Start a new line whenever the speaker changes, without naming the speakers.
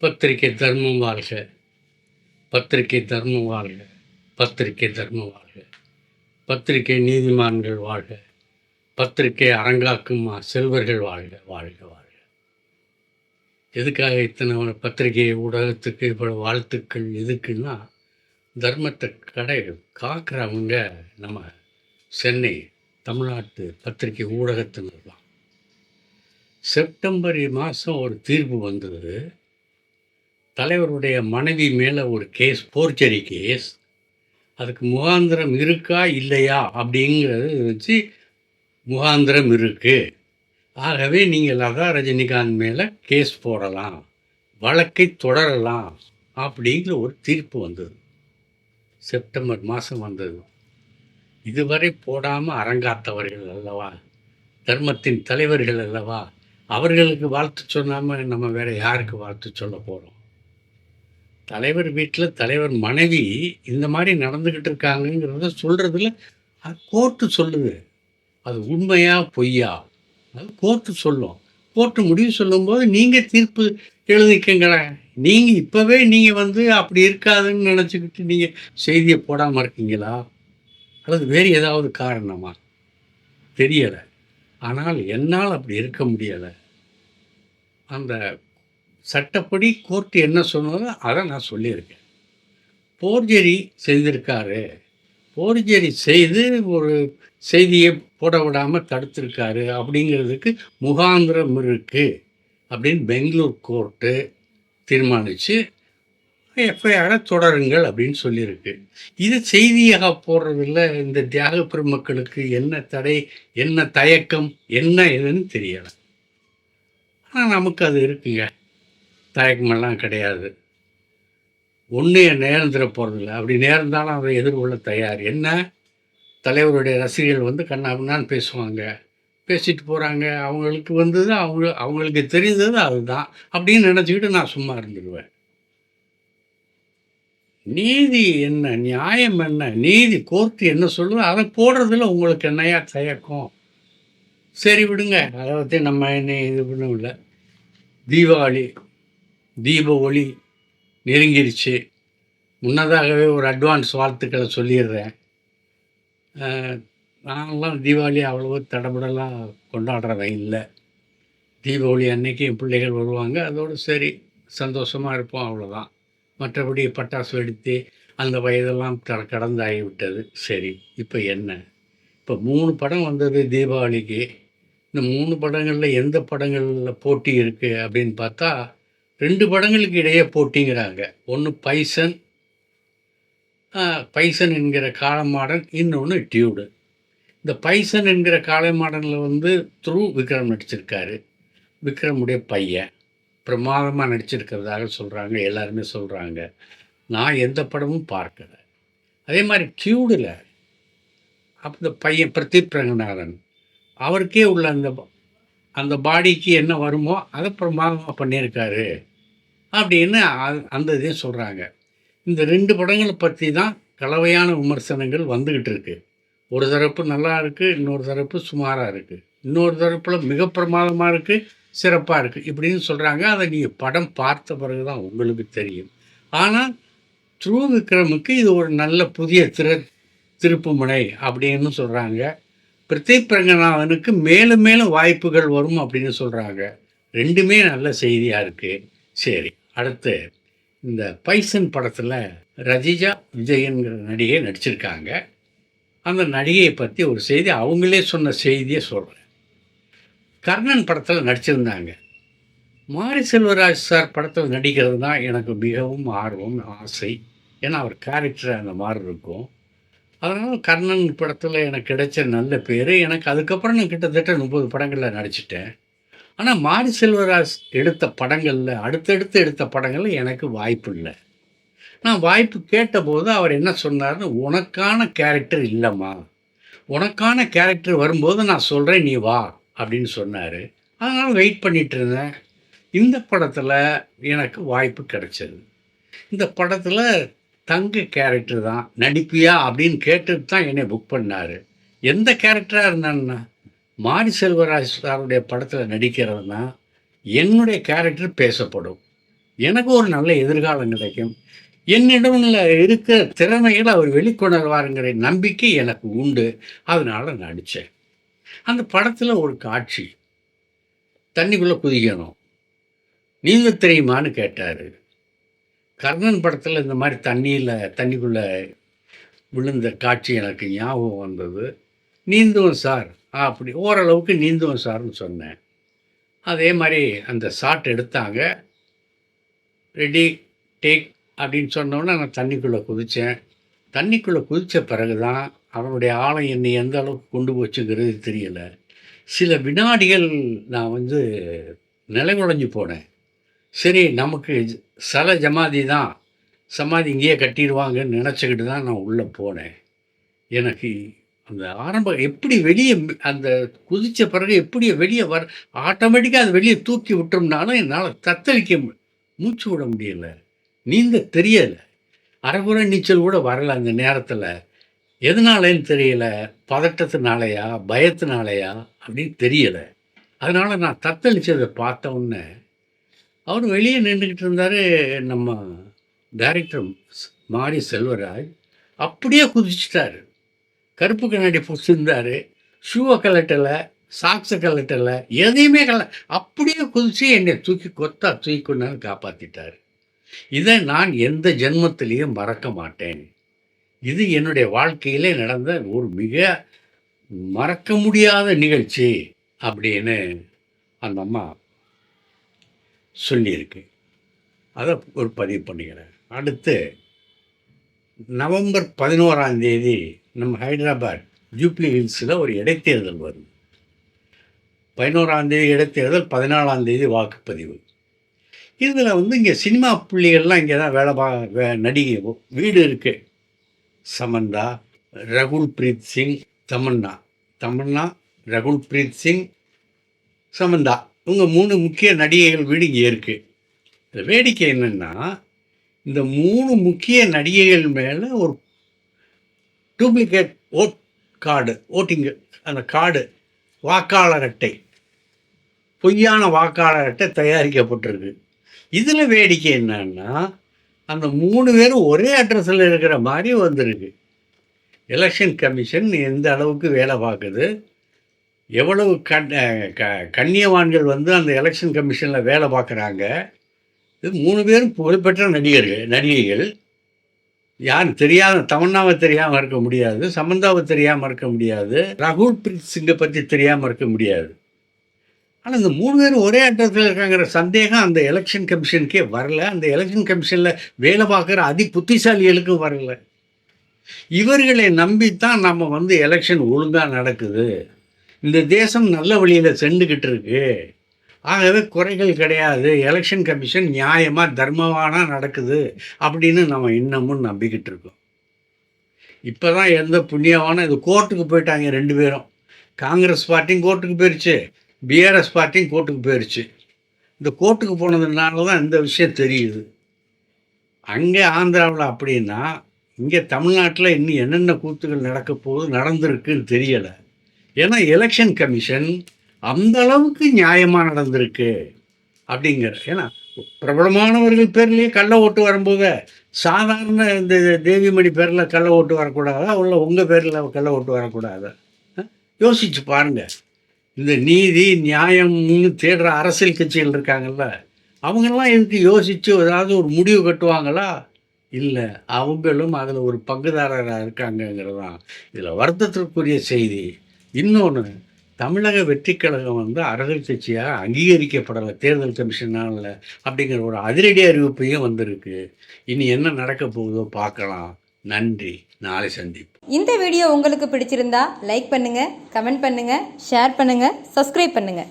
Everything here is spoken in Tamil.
பத்திரிகை தர்மம் வாழ்க. பத்திரிகை தர்மம் வாழ்க. பத்திரிகை தர்மம் வாழ்க. பத்திரிகை நீதிமான்கள் வாழ்க. பத்திரிகை அரங்காக்கும் செல்வர்கள் வாழ்க வாழ்க வாழ்க. எதுக்காக இத்தனை பத்திரிகை ஊடகத்துக்கு இவ்வளோ வாழ்த்துக்கள் எதுக்குன்னா தர்மத்தை கடை காக்கிறவங்க நம்ம சென்னை தமிழ்நாட்டு பத்திரிகை ஊடகத்தினர் தான் செப்டம்பர் மாதம் ஒரு தீர்ப்பு வந்தது. தலைவருடைய மனைவி மேலே ஒரு கேஸ் போர்ச்சரி கேஸ் அதுக்கு முகாந்திரம் இருக்கா இல்லையா அப்படிங்கிறது வச்சு முகாந்திரம் இருக்குது ஆகவே நீங்கள் லதா ரஜினிகாந்த் மேலே கேஸ் போடலாம் வழக்கை தொடரலாம் அப்படிங்கிற ஒரு தீர்ப்பு வந்தது. செப்டம்பர் மாதம் வந்தது. இதுவரை போடாமல் அரங்காத்தவர்கள் அல்லவா தர்மத்தின் தலைவர்கள் அல்லவா அவர்களுக்கு வாழ்த்து சொல்லாமல் நம்ம வேறு யாருக்கு வாழ்த்து சொல்ல போகிறோம் தலைவர் வீட்டில் தலைவர் மனைவி இந்த மாதிரி நடந்துக்கிட்டு இருக்காங்கங்கிறத சொல்கிறதுல அது கோர்ட்டு சொல்லுது. அது உண்மையா பொய்யா? அது கோர்ட்டு சொல்லும். கோர்ட்டு முடிவு சொல்லும்போது நீங்கள் தீர்ப்பு எழுதிக்கங்களேன் நீங்கள் இப்போவே நீங்கள் வந்து அப்படி இருக்காதுன்னு நினச்சிக்கிட்டு நீங்கள் செய்தியை போடாமல் இருக்கீங்களா? அல்லது வேறு ஏதாவது காரணமா? தெரியலை. ஆனால் என்னால் அப்படி இருக்க முடியலை. அந்த சட்டப்படி கோர்ட்டு என்ன சொன்னதோ அதை நான் சொல்லியிருக்கேன். போர்ஜரி செய்திருக்காரு. போர்ஜரி செய்து ஒரு செய்தியை போட விடாமல் தடுத்திருக்காரு அப்படிங்கிறதுக்கு முகாந்திரம் இருக்குது அப்படின்னு பெங்களூர் கோர்ட்டு தீர்மானித்து எஃப்ஐஆரை தொடருங்கள் அப்படின்னு சொல்லியிருக்கு. இது செய்தியாக போடுறதில்ல. இந்த தியாக பெருமக்களுக்கு என்ன தடை என்ன தயக்கம் என்ன இதுன்னு தெரியலை. ஆனால் நமக்கு அது இருக்குங்க. தயக்கமெல்லாம் கிடையாது. ஒன்று நேர்ந்துட போகிறதில்ல அப்படி நேர்ந்தாலும் அதை எதிர்கொள்ள தயார். என்ன? தலைவருடைய ரசிகர்கள் வந்து கண்ணாபின்னான்னு பேசுவாங்க. பேசிட்டு போகிறாங்க அவங்களுக்கு வந்தது அவங்க அவங்களுக்கு தெரிந்தது அதுதான். அப்படின்னு நினச்சிக்கிட்டு நான் சும்மா இருந்துடுவேன் நீதி என்ன? நியாயம் என்ன? நீதி கோர்த்து என்ன சொல்லுதோ? அதை போடுறதுல உங்களுக்கு என்னையா தயக்கம்? சரி விடுங்க. அதை பற்றி நம்ம என்ன இது பண்ணவில்லை தீபாவளி. தீப ஒளி நெருங்கிருச்சு. முன்னதாகவே ஒரு அட்வான்ஸ் வாழ்த்துக்களை சொல்லிடுறேன். அஹ், நான்லாம் தீபாவளி அவ்வளவு தடபடலாம் கொண்டாடுறவன் இல்லை. தீபாவளி அன்னைக்கு என் பிள்ளைகள் வருவாங்க. அதோடு சரி சந்தோஷமாக இருப்போம் அவ்வளோதான் மற்றபடி பட்டாசு வெடித்து அந்த வயதெல்லாம் க கடந்தாகிவிட்டது. சரி இப்போ என்ன? இப்போ மூணு படம் வந்தது தீபாவளிக்கு. இந்த மூணு படங்களில் எந்த படங்களில் போட்டி இருக்குது அப்படின்னு பார்த்தா ரெண்டு படங்களுக்கு இடையே போட்டிங்கிறாங்க. ஒன்று பைசன் பைசன் என்கிற காலமாடன் இன்னொன்று டியூடு. இந்த பைசன் என்கிற காலமாடனில் வந்து த்ரூ விக்ரம் நடிச்சிருக்காரு. விக்ரமுடைய பையன். பிரமாதமாக நடிச்சிருக்கிறதாக சொல்கிறாங்க எல்லாருமே சொல்கிறாங்க நான் எந்த படமும் பார்க்கல. அதே மாதிரி டியூடில் அந்த இந்த பையன் பிரதீப் ரங்கநாதன் அவருக்கே உள்ள அந்த அந்த பாடிக்கு என்ன வருமோ அதை பிரமாதமாக பண்ணியிருக்காரு. அப்படின்னு அந்த இதையும் சொல்கிறாங்க இந்த ரெண்டு படங்களை பற்றி தான் கலவையான விமர்சனங்கள் வந்துக்கிட்டு இருக்குது ஒரு தரப்பு நல்லா இருக்குது இன்னொரு தரப்பு சுமாராக இருக்குது இன்னொரு தரப்பில் மிக பிரமாதமாக இருக்குது சிறப்பாக இருக்குது இப்படின்னு சொல்கிறாங்க அதை நீங்கள் படம் பார்த்த பிறகு தான் உங்களுக்கு தெரியும். ஆனால் த்ரூ விக்ரமுக்கு இது ஒரு நல்ல புதிய திரு திருப்புமுனை அப்படின்னு சொல்கிறாங்க பிரதீப் ரங்கநாதனுக்கு மேலும் மேலும் வாய்ப்புகள் வரும் அப்படின்னு சொல்கிறாங்க ரெண்டுமே நல்ல செய்தியாக இருக்குது சரி. அடுத்து இந்த பைசன் படத்தில் ரஜிஜா விஜயன்கிற நடிகை நடிச்சிருக்காங்க. அந்த நடிகையை பற்றி ஒரு செய்தி அவங்களே சொன்ன செய்தியை சொல்கிறேன் கர்ணன் படத்தில் நடிச்சிருந்தாங்க. மாரி செல்வராஜ் சார் படத்தில் நடிக்கிறது தான் எனக்கு மிகவும் ஆர்வம் ஆசை. ஏன்னா அவர் கேரக்டர் அந்த மாதிரி இருக்கும். அதனால் கர்ணன் படத்தில் எனக்கு கிடைச்ச நல்ல பேர். எனக்கு அதுக்கப்புறம் நான் கிட்டத்தட்ட முப்பது படங்களில் நடிச்சிட்டேன். ஆனால் மாரி செல்வராஜ் எடுத்த படங்களில் அடுத்தடுத்து எடுத்த படங்களில் எனக்கு வாய்ப்பு இல்லை. நான் வாய்ப்பு கேட்டபோது அவர் என்ன சொன்னார்னு உனக்கான கேரக்டர் இல்லைம்மா. உனக்கான கேரக்டர் வரும்போது நான் சொல்கிறேன் நீ வா அப்படின்னு சொன்னார். அதனால் வெயிட் பண்ணிகிட்டு இருந்தேன். இந்த படத்தில் எனக்கு வாய்ப்பு கிடைச்சது. இந்த படத்தில் தங்க கேரக்டர் தான் நடிப்பியா அப்படின்னு கேட்டுட்டு தான் என்னை புக் பண்ணார். எந்த கேரக்டராக இருந்தான்னா மாரி செல்வராஜ் சாருடைய படத்தில் நடிக்கிறதுனா என்னுடைய கேரக்டர் பேசப்படும். எனக்கு ஒரு நல்ல எதிர்காலம் கிடைக்கும். என்னிடம் இருக்கிற திறமைகளை அவர் வெளிக்கொணர்வாருங்கிற நம்பிக்கை எனக்கு உண்டு. அதனால் நடித்தேன் அந்த படத்தில் ஒரு காட்சி. தண்ணிக்குள்ளே குதிக்கணும். நீந்த தெரியுமான்னு கேட்டார். கர்ணன் படத்தில் இந்த மாதிரி தண்ணியில் தண்ணிக்குள்ளே விழுந்த காட்சி எனக்கு ஞாபகம் வந்தது. நீந்துவோம் சார். அப்படி ஓரளவுக்கு நீந்துவோம் சார்னு சொன்னேன். அதே மாதிரி அந்த ஷாட் எடுத்தாங்க. ரெடி டேக் அப்படின்னு சொன்னோன்னே நான் தண்ணிக்குள்ளே குதித்தேன். தண்ணிக்குள்ளே குதித்த பிறகு தான் அவனுடைய ஆழம் என்னை எந்த அளவுக்கு கொண்டு போச்சுங்கிறது தெரியலை. சில வினாடிகள் நான் வந்து நிலைகுலைஞ்சு போனேன். சரி நமக்கு சல ஜமாதி தான் சமாதி இங்கேயே கட்டிடுவாங்கன்னு நினச்சிக்கிட்டு தான் நான் உள்ளே போனேன். எனக்கு அந்த ஆரம்ப எப்படி வெளியே அந்த குதித்த பிறகு எப்படி வெளியே வர ஆட்டோமேட்டிக்காக அது வெளியே தூக்கி விட்டோம்னாலும் என்னால் தத்தளிக்க மு- மூச்சு விட முடியல. நீந்த தெரியலை. அரைகுறை நீச்சல் கூட வரல அந்த நேரத்தில். எதனாலேன்னு தெரியல. பதட்டத்தினாலையா பயத்தினாலையா அப்படின்னு தெரியலை. அதனால நான் தத்தளிச்சதை பார்த்த உடனே அவர் வெளியே நின்றுக்கிட்டு இருந்தார் நம்ம டைரக்டர் மாரி செல்வராஜ். அப்படியே குதிச்சிட்டாரு. கருப்பு கண்ணாடி புடிச்சிருந்தாரு ஷூவை கலட்டலை சாக்ஸை கலட்டலை எதையுமே கல அப்படியே குதிச்சு என்னை தூக்கி கொத்தா தூக்கி கொண்டாந்து காப்பாற்றிட்டார் இதை நான் எந்த ஜென்மத்திலையும் மறக்க மாட்டேன். இது என்னுடைய வாழ்க்கையிலே நடந்த ஒரு மிக மறக்க முடியாத நிகழ்ச்சி அப்படின்னு அந்த அம்மா சொல்லியிருக்கு. அதை ஒரு பதிவு பண்ணிக்கிறேன். அடுத்து நவம்பர் பதினோராந்தேதி நம்ம ஹைதராபாத் ஜூப்ளி ஹில்ஸில் ஒரு இடைத்தேர்தல் வருது பதினோராந்தேதி இடைத்தேர்தல் பதினாலாந்தேதி வாக்குப்பதிவு. இதில் வந்து இங்கே சினிமா புள்ளிகள்லாம் இங்கே தான் வேலை பா வே நடிகை வீடு இருக்குது சமந்தா ரகுல் பிரீத் சிங் தமன்னா. தமன்னா ரகுல் பிரீத் சிங் சமந்தா. இவங்க மூணு முக்கிய நடிகைகள் வீடு இங்கே இருக்குது இந்த வேடிக்கை என்னென்னா இந்த மூணு முக்கிய நடிகைகள் மேலே ஒரு டூப்ளிகேட் ஓட் கார்டு ஓட்டிங்கு அந்த கார்டு வாக்காளர் அட்டை. பொய்யான வாக்காளர் அட்டை தயாரிக்கப்பட்டிருக்கு. இதில் வேடிக்கை என்னன்னா அந்த மூணு பேரும் ஒரே அட்ரஸில் இருக்கிற மாதிரி வந்திருக்கு. எலெக்ஷன் கமிஷன் எந்த அளவுக்கு வேலை பார்க்குது? எவ்வளவு கண் க கண்ணியவான்கள் வந்து அந்த எலெக்ஷன் கமிஷனில் வேலை பார்க்குறாங்க? இது மூணு பேரும் புகழ்பெற்ற நடிகர்கள் நடிகைகள். யார் தெரியாத தமன்னாவை தெரியாமல் இருக்க முடியாது சமந்தாவை தெரியாமல் இருக்க முடியாது ரகுல் பிரீத் சிங்கை பற்றி தெரியாமல் இருக்க முடியாது. ஆனால் இந்த மூணு பேரும் ஒரே அட்டத்தில் இருக்காங்கிற சந்தேகம் அந்த எலெக்ஷன் கமிஷனுக்கே வரல. அந்த எலெக்ஷன் கமிஷனில் வேலை பார்க்குற அதி புத்திசாலிகளுக்கும் வரல. இவர்களை நம்பித்தான் நம்ம வந்து எலெக்ஷன் ஒழுங்காக நடக்குது. இந்த தேசம் நல்ல வழியில் சென்றுக்கிட்டு இருக்குது ஆகவே குறைகள் கிடையாது. எலெக்ஷன் கமிஷன் நியாயமாக தர்மவானா நடக்குது அப்படின்னு நம்ம இன்னமும் நம்பிக்கிட்டு இருக்கோம். இப்போ தான் எந்த புண்ணியவான இது கோர்ட்டுக்கு போயிட்டாங்க ரெண்டு பேரும். காங்கிரஸ் பார்ட்டியும் கோர்ட்டுக்கு போயிடுச்சு பிஆர்எஸ் பார்ட்டியும் கோர்ட்டுக்கு போயிடுச்சு இந்த கோர்ட்டுக்கு போனதுனால தான் இந்த விஷயம் தெரியுது. அங்கே ஆந்திராவில் அப்படின்னா இங்கே தமிழ்நாட்டில் இன்னும் என்னென்ன கூத்துகள் நடக்க போகுது நடந்திருக்குன்னு தெரியலை. ஏன்னா எலெக்ஷன் கமிஷன் அந்த அளவுக்கு நியாயமாக நடந்திருக்கு அப்படிங்கிற ஏன்னா பிரபலமானவர்கள் பேர்லேயே கள்ள ஓட்டு வரும்போது சாதாரண இந்த தேவிமணி பேரில் கள்ள ஓட்டு வரக்கூடாதா? உள்ள உங்கள் பேரில் கள்ள ஓட்டு வரக்கூடாதா? யோசிச்சு பாருங்க. இந்த நீதி நியாயம்னு தேடுற அரசியல் கட்சிகள் இருக்காங்கல்ல அவங்கெல்லாம் இதுக்கு யோசித்து ஏதாவது ஒரு முடிவு கட்டுவாங்களா? இல்லை அவங்களும் அதில் ஒரு பங்குதாரராக இருக்காங்கங்கிறது தான் இதில் வருத்தத்திற்குரிய செய்தி. இன்னொன்று தமிழக வெற்றி கழகம் வந்து அரசியல் கட்சியாக அங்கீகரிக்கப்படலை தேர்தல் கமிஷனால் அப்படிங்கிற ஒரு அதிரடி அறிவிப்பையும் வந்திருக்கு. இனி என்ன நடக்க போகுதோ பார்க்கலாம். நன்றி. நாளை சந்திப்போம்.
இந்த வீடியோ உங்களுக்கு பிடிச்சிருந்தா லைக் பண்ணுங்க கமெண்ட் பண்ணுங்க ஷேர் பண்ணுங்க சப்ஸ்கிரைப் பண்ணுங்க.